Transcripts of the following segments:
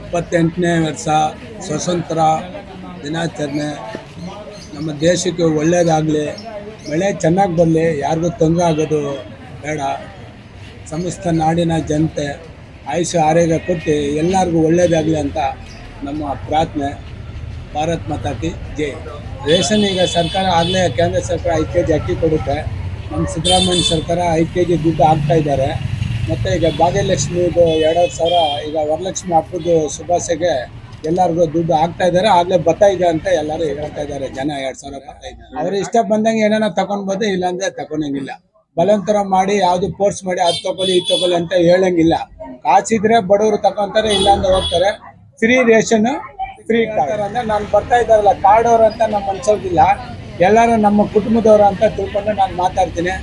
ಎಪ್ಪತ್ತೆಂಟನೇ ವರ್ಷ ಸ್ವತಂತ್ರ ದಿನಾಚರಣೆ. ನಮ್ಮ ದೇಶಕ್ಕೆ ಒಳ್ಳೆಯದಾಗಲಿ ಮಳೆ ಚೆನ್ನಾಗಿ ಬರಲಿ, ಯಾರಿಗೂ ತೊಂದರೆ ಆಗೋದು ಬೇಡ. ಸಮಸ್ತ ನಾಡಿನ ಜನತೆ ಆಯುಷ್ಯ ಆರೋಗ್ಯ ಕೊಟ್ಟು ಎಲ್ಲರಿಗೂ ಒಳ್ಳೆಯದಾಗಲಿ ಅಂತ ನಮ್ಮ ಪ್ರಾರ್ಥನೆ. ಭಾರತ್ ಮಾತಾಕಿ ಜೈ. ರೇಷನ್ ಈಗ ಸರ್ಕಾರ ಆಗಲೇ ಕೇಂದ್ರ ಸರ್ಕಾರ ಐದು ಕೆ ಜಿ ಅಕ್ಕಿ ಕೊಡುತ್ತೆ. ನಮ್ಮ ಸಿದ್ದರಾಮಯ್ಯ ಸರ್ಕಾರ ಐದು ಕೆ ಜಿ ದುಡ್ಡು ಹಾಕ್ತಾ ಇದ್ದಾರೆ. ಮತ್ತು ಈಗ ಭಾಗ್ಯಲಕ್ಷ್ಮಿದು ಎರಡು ಸಾವಿರ, ಈಗ ವರಲಕ್ಷ್ಮಿ ಹಬ್ಬದ ಶುಭಾಶಯಗೆ ಎಲ್ಲರಿಗೂ ದುಡ್ಡು ಆಗ್ತಾ ಇದ್ದಾರೆ. ಆಗ್ಲೇ ಬರ್ತಾ ಇದೆ ಅಂತ ಎಲ್ಲರೂ ಹೇಳ್ತಾ ಇದ್ದಾರೆ. ಜನ ಎರಡ್ ಸಾವಿರ ಬರ್ತಾ ಇದ್ದಾರೆ ಅವ್ರು ಇಷ್ಟ ಬಂದಂಗೆ ಏನಾರ ಇಲ್ಲ ಇಲ್ಲಾಂದ್ರೆ ತಕೊಂಡಂಗಿಲ್ಲ ಬಲಂತರ ಮಾಡಿ, ಯಾವುದು ಪೋರ್ಸ್ ಮಾಡಿ, ಅದು ತಗೊಳ್ಳಿ, ಇದು ತಗೊಳ್ಳಿ ಅಂತ ಹೇಳಂಗಿಲ್ಲ. ಕಾಸಿದ್ರೆ ಬಡವರು ತಗೊಂತಾರೆ, ಇಲ್ಲಾಂದ್ರೆ ಹೋಗ್ತಾರೆ. ಫ್ರೀ ರೇಷನ್ ಫ್ರೀ ಅಂದ್ರೆ ನಾನು ಬರ್ತಾ ಇದ್ದಾರಲ್ಲ ಕಾರ್ಡ್ ಅವ್ರು ಅಂತ ನಮ್ಗೆ ಅನ್ಸೋದಿಲ್ಲ ಎಲ್ಲರೂ ನಮ್ಮ ಕುಟುಂಬದವರು ಅಂತ ತಿಳ್ಕೊಂಡು ನಾನು ಮಾತಾಡ್ತೀನಿ.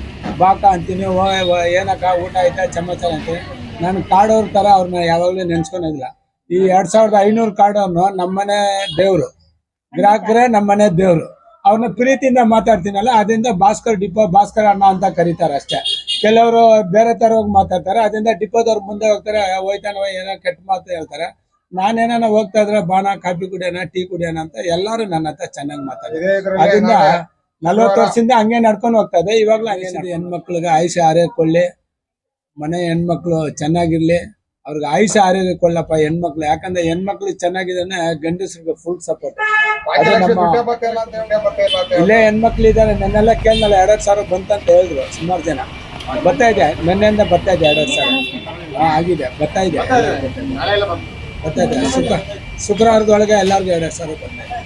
ಬಾಕ ಅಂತೀನಿ, ಓ ಏನಕ್ಕ ಊಟ ಆಯ್ತಾ ಚಮಚ ಅಂತೀನಿ. ನಾನು ಕಾಡೋರ ಥರ ಅವ್ರನ್ನ ಯಾವಾಗಲೂ ನೆನ್ಸ್ಕೊಂಡಿಲ್ಲ ಈ ಎರಡು ಸಾವಿರದ ಐನೂರು ಕಾಡೋನು ನಮ್ಮನೆ ದೇವರು, ಗ್ರಾಹಕರೇ ನಮ್ಮನೆ ದೇವರು. ಅವ್ರನ್ನ ಪ್ರೀತಿಯಿಂದ ಮಾತಾಡ್ತೀನಲ್ಲ, ಅದರಿಂದ ಭಾಸ್ಕರ್ ಡಿಪೋ ಭಾಸ್ಕರ್ ಅಣ್ಣ ಅಂತ ಕರೀತಾರೆ ಅಷ್ಟೇ. ಕೆಲವರು ಬೇರೆ ಥರ ಹೋಗಿ ಮಾತಾಡ್ತಾರೆ, ಅದರಿಂದ ಡಿಪೋದವ್ರು ಮುಂದೆ ಹೋಗ್ತಾರೆ ಹೋಯ್ತಾನೋ ಏನೋ ಕೆಟ್ಟ ಮಾತು ಹೇಳ್ತಾರೆ. ನಾನೇನ ಹೋಗ್ತಾ ಇದ್ರೆ ಬಾಣ ಕಾಫಿ ಕುಡಿಯೋಣ ಟೀ ಕುಡಿಯೋಣ ಅಂತ ಎಲ್ಲರೂ ನನ್ನ ಹತ್ರ ಚೆನ್ನಾಗಿ ಮಾತಾಡ್ತಾರೆ. ಅದರಿಂದ ನಲ್ವತ್ತು ವರ್ಷದಿಂದ ಹಂಗೆ ನಡ್ಕೊಂಡು ಹೋಗ್ತಾ ಇದೆ ಇವಾಗ್ಲೂ ಹಂಗೆ ಹೆಣ್ಮಕ್ಳಿಗೆ ಆಯುಷ್ಯ ಆರೋಗ್ಯ ಕೊಳ್ಳಿ ಮನೆ ಹೆಣ್ಮಕ್ಳು ಚೆನ್ನಾಗಿರ್ಲಿ. ಅವ್ರಿಗೆ ಆಯುಷ್ಯ ಆರೋಗ್ಯ ಕೊಳ್ಳಪ್ಪ ಹೆಣ್ಮಕ್ಳು. ಯಾಕಂದ್ರೆ ಹೆಣ್ಮಕ್ಳು ಚೆನ್ನಾಗಿದ್ದಾನೆ ಗಂಡಸ್ರಿಗೆ ಫುಲ್ ಸಪೋರ್ಟ್ ಇಲ್ಲೇ ಹೆಣ್ಮಕ್ಳು ಇದ್ದಾರೆ. ನನ್ನೆಲ್ಲ ಕೇಳ್ದಲ್ಲ ಎರಡ್ ಸಾವಿರ ಬಂತಂತ ಹೇಳಿದ್ರು ಸುಮಾರು ಜನ. ಬರ್ತಾ ಇದೆ. ನಿನ್ನೆಯಿಂದ ಬರ್ತಾ ಇದೆ ಎರಡ್ ಸಾವಿರ. ಹಾ ಆಗಿದೆ. ಬರ್ತಾ ಇದೆ. ಇದೆ ಶುಕ್ರ ಶುಕ್ರವಾರದೊಳಗೆ ಎಲ್ಲರಿಗೂ ಎರಡು ಸಾವಿರ ಬರ್ತಾ ಇದೆ